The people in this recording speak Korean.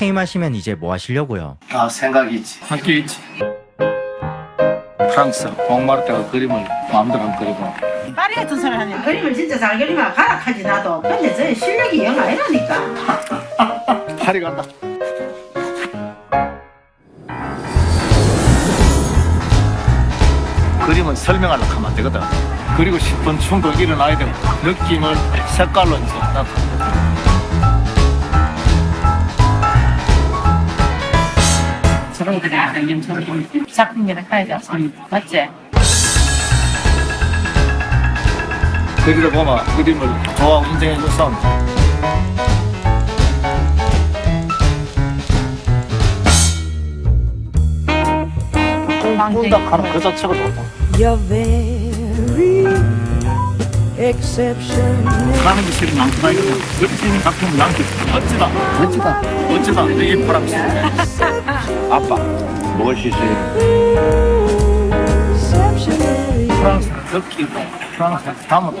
퇴임하시면 이제 뭐 하시려고요? 아 생각이 있지. 할게 있지. 프랑스 몽마르테가 그림을 마음대로 안 그리고 파리 같은 소리 하네. 그림을 진짜 잘 그리면 가락하지 나도. 근데 저 실력이 영 아니라니까. 파리 간다. 그림은 설명하려고 하면 안 되거든. 그리고 싶은 충동 일어나야 되고 느낌을 색깔로 이제 나타내 저런 그래 아니면 저런 작품이라 해야지 않습니까? 맞지? 그리를 보면 그림을 좋아하고 인정해 줄 사람 꾼다 하는 그 자체가 좋다. 가는 게 싫으면 안 가야 되고 느낌이 작품 남기 멋지다 멋지다 멋지다 내 프랑스 Apa? Boş işi. look you, iyi. Fransız, tamam.